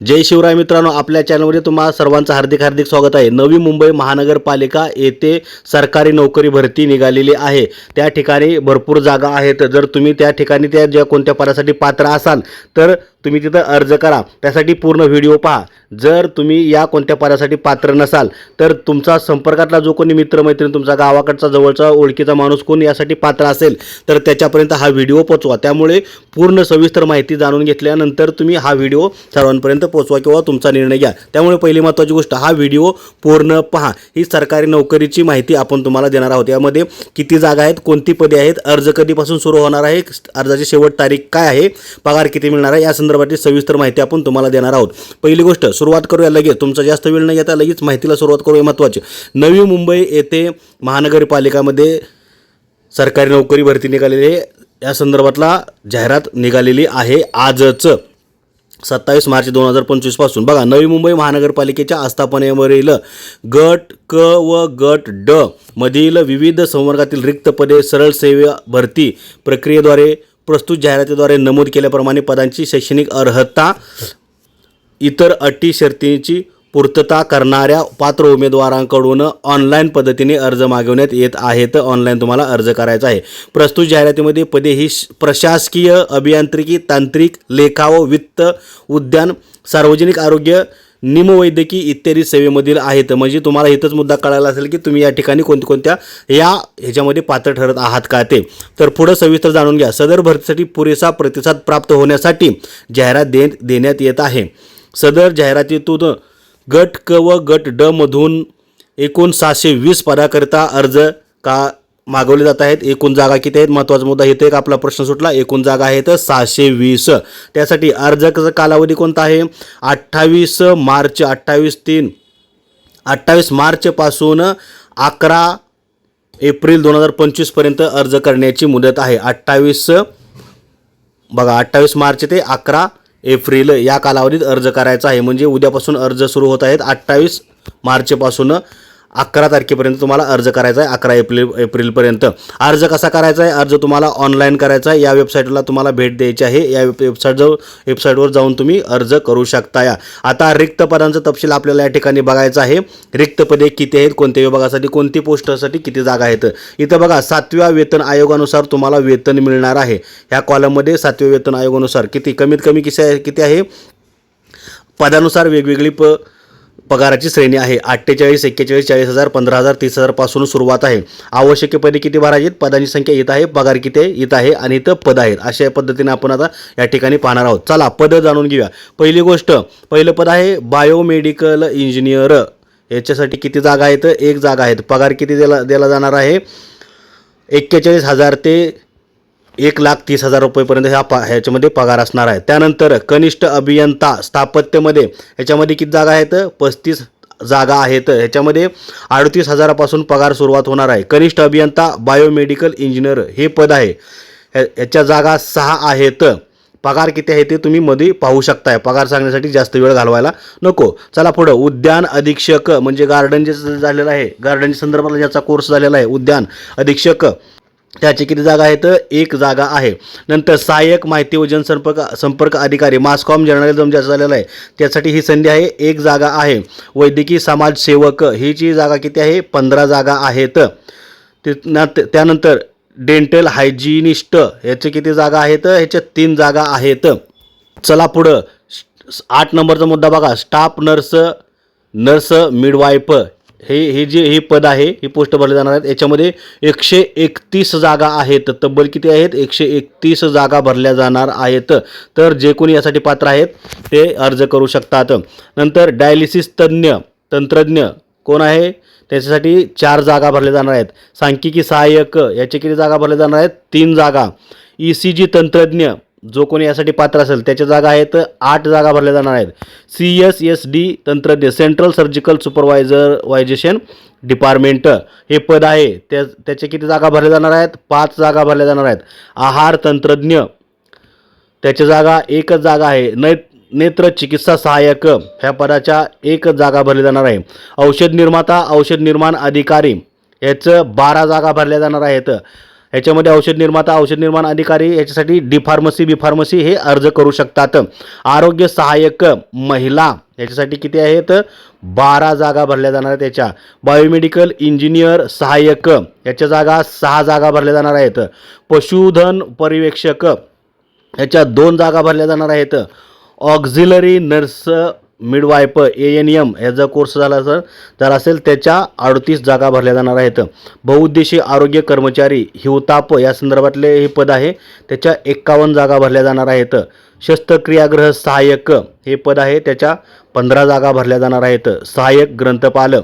जय शिवराय मित्रांनो आपल्या चॅनलमध्ये तुम्हाला सर्वांचं हार्दिक हार्दिक स्वागत आहे. नवी मुंबई महानगरपालिका येथे सरकारी नोकरी भरती निघालेली आहे. त्या ठिकाणी भरपूर जागा आहेत. जर तुम्ही त्या ठिकाणी त्या ज्या कोणत्या पदासाठी पात्र असाल तर तुम्ही तिथं अर्ज करा. त्यासाठी पूर्ण व्हिडिओ पहा. जर तुम्ही या कोणत्या पदासाठी पात्र नसाल तर तुमचा संपर्कातला जो कोणी मित्रमैत्रीण तुमचा गावाकडचा जवळचा ओळखीचा माणूस कोण यासाठी पात्र असेल तर त्याच्यापर्यंत हा व्हिडिओ पोचवा. त्यामुळे पूर्ण सविस्तर माहिती जाणून घेतल्यानंतर तुम्ही हा व्हिडिओ सर्वांपर्यंत पोचवा किंवा तुमचा निर्णय घ्या. त्यामुळे पहिली महत्त्वाची गोष्ट हा व्हिडिओ पूर्ण पहा. ही सरकारी नोकरीची माहिती आपण तुम्हाला देणार आहोत. यामध्ये किती जागा आहेत कोणती पदे आहेत अर्ज कधीपासून सुरू होणार आहे अर्जाची शेवट तारीख काय आहे पगार किती मिळणार आहे या संदर्भातली सविस्तर माहिती आपण तुम्हाला देणार आहोत. पहिली गोष्ट सुरुवात करूया लगेच. तुमचा जास्त वेळ न येता लगेच माहितीला सुरुवात करूया महत्त्वाची नवी मुंबई येथे महानगरपालिकामध्ये सरकारी नोकरी भरती निघालेली या संदर्भातला जाहिरात निघालेली आहे आजच. सत्तावीस मार्च दोन हजार पंचवीसपासून बघा नवी मुंबई महानगरपालिकेच्या आस्थापनेवरील गट क व गट ड मधील विविध संवर्गातील रिक्त पदे सरळ सेवा भरती प्रक्रियेद्वारे प्रस्तुत जाहिरातीद्वारे नमूद केल्याप्रमाणे पदांची शैक्षणिक अर्हता इतर अटी शर्तींची पूर्तता करणाऱ्या पात्र उमेदवारांकडून ऑनलाईन पद्धतीने अर्ज मागवण्यात येत आहेत. ऑनलाईन तुम्हाला अर्ज करायचा आहे. प्रस्तुत जाहिरातीमध्ये पदे ही श- प्रशासकीय अभियांत्रिकी तांत्रिक लेखा व वित्त उद्यान सार्वजनिक आरोग्य निमवैद्यकीय इत्यादी सेवेमधील आहेत. म्हणजे तुम्हाला इथंच मुद्दा कळायला असेल की तुम्ही या ठिकाणी कोणत्या या ह्याच्यामध्ये पात्र ठरत आहात का ते. तर पुढं सविस्तर जाणून घ्या. सदर भरतीसाठी पुरेसा प्रतिसाद प्राप्त होण्यासाठी जाहिरात दे देण्यात येत आहे. सदर जाहिरातीतून गट क व गट ड मधून एकूण सहाशे वीस पदाकरिता अर्ज का मागवले जात आहेत. एकूण जागा किती आहेत? महत्त्वाचा मुद्दा इथे एक आपला प्रश्न सुटला. एकूण जागा आहेत सहाशे वीस. त्यासाठी अर्जाचा कालावधी कोणता आहे? अठ्ठावीस मार्च अठ्ठावीस तीन अठ्ठावीस मार्चपासून अकरा एप्रिल दोन हजार पंचवीसपर्यंत अर्ज करण्याची मुदत आहे. अठ्ठावीस बघा अठ्ठावीस मार्च ते अकरा एप्रिल या कालावधीत अर्ज करायचा आहे. म्हणजे उद्यापासून अर्ज सुरू होत आहेत. अठ्ठावीस मार्चपासून अकरा तारखेपर्यंत तुम्हाला अर्ज करायचा आहे अकरा एप्रिल एप्रिलपर्यंत. अर्ज कसा करायचा आहे? अर्ज तुम्हाला ऑनलाईन करायचा आहे. या वेबसाईटला तुम्हाला भेट द्यायची आहे. या वेबसाईट जाऊ वेबसाईटवर जाऊन तुम्ही अर्ज करू शकता. या. आता रिक्त पदांचा तपशील आपल्याला या ठिकाणी बघायचा आहे. रिक्त पदे किती आहेत? कोणत्या विभागासाठी कोणती पोस्टसाठी किती जागा आहेत? इथं बघा सातव्या वेतन आयोगानुसार तुम्हाला वेतन मिळणार आहे. ह्या कॉलममध्ये सातव्या वेतन आयोगानुसार किती कमीत कमी किती आहे किती आहे? पदानुसार वेगवेगळी प पगाराची श्रेणी आहे. अठ्ठेचाळीस एक्केचाळीस चाळीस हजार पंधरा हजार तीस हजारपासून सुरुवात आहे. आवश्यक पदे किती भरायची आहेत? पदांची संख्या येत आहे पगार किती येत आहे आणि इथं पद आहेत. अशा पद्धतीने आपण आता या ठिकाणी पाहणार आहोत. चला पदं जाणून घेऊया. पहिली गोष्ट पहिलं पद आहे बायोमेडिकल इंजिनियर. याच्यासाठी किती जागा आहेत? एक जागा आहेत. पगार किती दिला दिला जाणार आहे? एक्केचाळीस हजार ते एक लाख तीस हजार रुपयेपर्यंत ह्या पा ह्याच्यामध्ये पगार असणार आहे. त्यानंतर कनिष्ठ अभियंता स्थापत्यमध्ये ह्याच्यामध्ये किती जागा आहेत? पस्तीस जागा आहेत. ह्याच्यामध्ये अडतीस हजारापासून पगार सुरुवात होणार आहे. कनिष्ठ अभियंता बायोमेडिकल इंजिनियर हे पद आहे. ह्या- ह्याच्या जागा सहा आहेत. पगार किती आहे ते तुम्ही मध्ये पाहू शकताय. पगार सांगण्यासाठी जास्त वेळ घालवायला नको. चला पुढं. उद्यान अधीक्षक म्हणजे गार्डन जे झालेलं आहे गार्डनच्या संदर्भातला ज्याचा कोर्स झालेला आहे उद्यान अधीक्षक त्याची किती जागा आहेत? एक जागा आहे. नंतर सहाय्यक माहिती व जनसंपर्क संपर्क अधिकारी मासकॉम जर्नलिझम ज्याचं झालेलं आहे त्यासाठी ही संधी आहे. एक जागा आहे. वैद्यकीय समाजसेवक ही जी जागा किती आहे? पंधरा जागा आहेत. त्यानंतर डेंटल हायजिनिस्ट ह्याचे किती जागा आहेत? ह्याच्या तीन जागा आहेत. चला पुढं. आठ नंबरचा मुद्दा बघा. Staff nurse nurse midwife. हे हे जे हे पद आहे हे पोस्ट भरले जाणार आहेत. याच्यामध्ये एकशे एकतीस जागा आहेत. तब्बल किती आहेत? एकशे एकतीस जागा भरल्या जाणार आहेत. तर जे कोणी यासाठी पात्र आहेत ते अर्ज करू शकतात. नंतर डायलिसिस तज्ज्ञ तंत्रज्ञ कोण आहे? त्याच्यासाठी चार जागा भरल्या जाणार आहेत. सांख्यिकी सहाय्यक याचे किती जागा भरल्या जाणार आहेत? तीन जागा. ई सी जी तंत्रज्ञ जो कोणी यासाठी पात्र असेल त्याच्या जागा आहेत आठ जागा भरल्या जाणार आहेत. सी एस एस डी तंत्रज्ञ सेंट्रल सर्जिकल सुपरवायझर वायझेशन डिपार्टमेंट हे पद आहे. त्या त्याच्या किती जागा भरल्या जाणार आहेत? पाच जागा भरल्या जाणार आहेत. आहार तंत्रज्ञ त्याच्या जागा एकच जागा आहे. नै नेत्र चिकित्सा सहाय्यक ह्या पदाच्या एकच जागा भरली जाणार आहे. औषध निर्माता औषध निर्माण अधिकारी याचं बारा जागा भरल्या जाणार आहेत. ह्याच्यामध्ये औषध निर्माता औषध निर्माण अधिकारी याच्यासाठी डी फार्मसी बी फार्मसी हे अर्ज करू शकतात. आरोग्य सहाय्यक महिला याच्यासाठी किती आहेत? बारा जागा भरल्या जाणार आहेत याच्या. बायोमेडिकल इंजिनियर सहाय्यक याच्या जागा सहा जागा भरल्या जाणार आहेत. पशुधन पर्यवेक्षक याच्या दोन जागा भरल्या जाणार आहेत. Auxiliary nurse midwife A N M ह्याचा कोर्स झाला असेल तर असेल त्याच्या अडतीस जागा भरल्या जाणार आहेत. बहुउद्देशीय आरोग्य कर्मचारी हिवताप या संदर्भातले हे पद आहे. त्याच्या एक्कावन्न जागा भरल्या जाणार आहेत. शस्त्रक्रियागृह सहाय्यक हे पद आहे. त्याच्या पंधरा जागा भरल्या जाणार आहेत. सहाय्यक ग्रंथपाल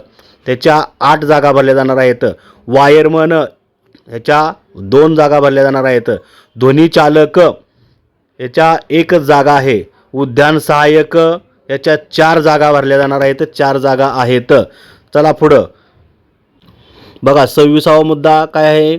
त्याच्या आठ जागा भरल्या जाणार आहेत. वायरमन ह्याच्या दोन जागा भरल्या जाणार आहेत. ध्वनीचालक याच्या एकच जागा आहे. उद्यान सहाय्यक याच्या चार जागा भरल्या जाणार आहेत चार जागा आहेत. चला पुढं. बघा सव्वीसावा मुद्दा काय आहे?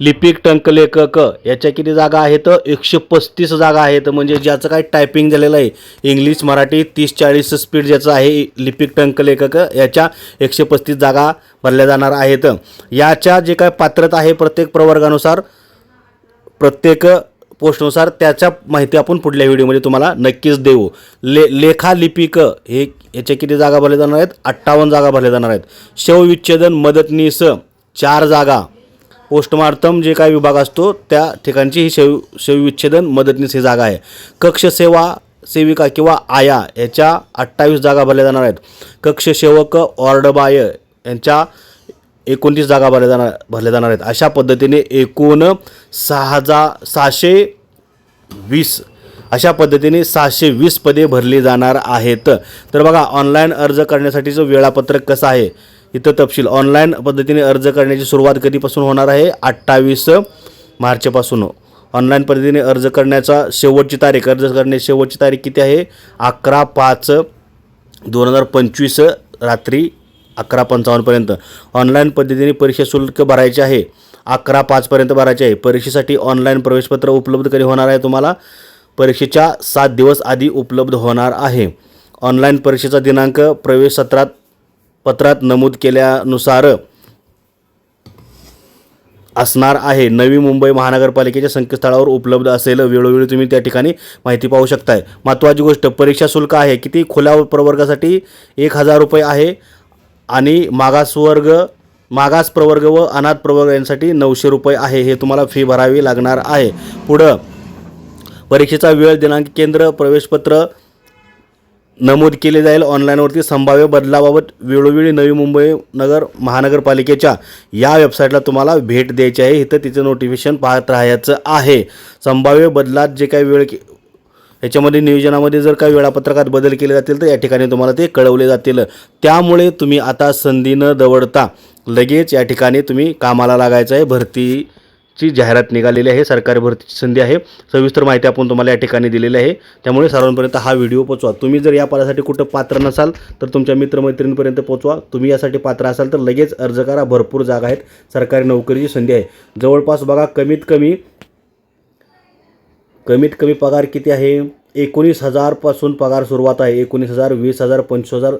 लिपिक टंकलेखक याच्या किती जागा आहेत? एकशे पस्तीस जागा आहेत. म्हणजे ज्याचं काय टायपिंग झालेलं आहे इंग्लिश मराठी तीस चाळीस स्पीड ज्याचं आहे लिपिक टंकलेखक याच्या एकशे पस्तीस जागा भरल्या जाणार आहेत. याच्या जे काय पात्रता आहे प्रत्येक प्रवर्गानुसार प्रत्येक पोस्टनुसार त्याच्या माहिती आपण पुढल्या व्हिडिओमध्ये तुम्हाला नक्कीच देऊ. ले लेखालिपिक हे याच्या किती जागा भरल्या जाणार आहेत? अठ्ठावन्न जागा भरल्या जाणार आहेत. शवविच्छेदन मदतनीस चार जागा. पोस्टमार्टम जे काय विभाग असतो त्या ठिकाणची ही शव शवविच्छेदन मदतनीस ही जागा आहे. कक्षसेवा सेविका किंवा आया याच्या अठ्ठावीस जागा भरल्या जाणार आहेत. कक्षसेवक ऑर्डबाय यांच्या एकोणतीस जागा भरल्या जाणार भरल्या जाणार आहेत. अशा पद्धतीने एकूण सहा जा सहाशे वीस अशा पद्धतीने सहाशे वीस पदे भरली जाणार आहेत. तर बघा ऑनलाईन अर्ज करण्यासाठीचं वेळापत्रक कसं आहे इथं तपशील. ऑनलाईन पद्धतीने अर्ज करण्याची सुरुवात कधीपासून होणार आहे? अठ्ठावीस मार्चपासून. ऑनलाईन पद्धतीने अर्ज करण्याचा शेवटची तारीख अर्ज करण्याची शेवटची तारीख किती आहे? अकरा पाच दोन हजार पंचवीस रात्री अकरा पंचावन्नपर्यंत ऑनलाईन पद्धतीने परीक्षा शुल्क भरायचे आहे. अकरा पाचपर्यंत भरायचे आहे. परीक्षेसाठी ऑनलाईन प्रवेशपत्र उपलब्ध कधी होणार आहे तुम्हाला? परीक्षेच्या सात दिवस आधी उपलब्ध होणार आहे. ऑनलाईन परीक्षेचा दिनांक प्रवेश सत्रात पत्रात नमूद केल्यानुसार असणार आहे. नवी मुंबई महानगरपालिकेच्या संकेतस्थळावर उपलब्ध असेल. वेळोवेळी तुम्ही त्या ठिकाणी माहिती पाहू शकताय. महत्त्वाची गोष्ट परीक्षा शुल्क आहे. किती? खुल्या प्रवर्गासाठी एक हजार रुपये आहे. आणि मागासवर्ग मागास प्रवर्ग व अनाथ प्रवर्ग यांसाठी नऊशे रुपये आहे हे तुम्हाला फी भरावी लागणार आहे. पुढं परीक्षेचा वेळ दिनांक केंद्र प्रवेशपत्र नमूद केले जाईल. ऑनलाईनवरती संभाव्य बदलाबाबत वेळोवेळी नवी मुंबई नगर महानगरपालिकेच्या या वेबसाईटला तुम्हाला भेट द्यायची आहे. इथं तिचं नोटिफिकेशन पाहत राहायचं आहे. संभाव्य बदलात जे काही वेळ याच्यामध्ये नियोजनामध्ये जर काही वेळापत्रकात बदल केले जातील तर या ठिकाणी तुम्हाला ते कळवले जातील. त्यामुळे तुम्ही आता संधी न दवडता लगेच या ठिकाणी तुम्ही कामाला लागायचं आहे. भरतीची जाहिरात निघालेली आहे. सरकारी भरतीची संधी आहे. सविस्तर माहिती आपण तुम्हाला या ठिकाणी दिलेली आहे. त्यामुळे सर्वांपर्यंत हा व्हिडिओ पोचवा. तुम्ही जर या पदासाठी कुठं पात्र नसाल तर तुमच्या मित्रमैत्रिणींपर्यंत पोचवा. तुम्ही यासाठी पात्र असाल तर लगेच अर्ज करा. भरपूर जागा आहेत. सरकारी नोकरीची संधी आहे. जवळपास बघा कमीत कमी कमीत कमी पगार किती आहे? एकोणीस हजारपासून पगार सुरुवात आहे. एकोणीस हजार वीस हजार पंचवीस हजार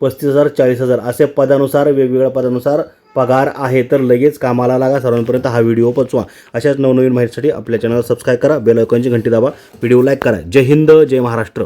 पस्तीस हजार चाळीस हजार असे पदानुसार वेगवेगळ्या पदानुसार पगार आहे. तर लगेच कामाला लागा. सर्वांपर्यंत हा व्हिडिओ पोचवा. अशाच नवनवीन माहितीसाठी आपल्या चॅनलला सबस्क्राईब करा. बेल आयकॉनची घंटी दाबा. व्हिडिओ लाईक करा. जय हिंद जय महाराष्ट्र.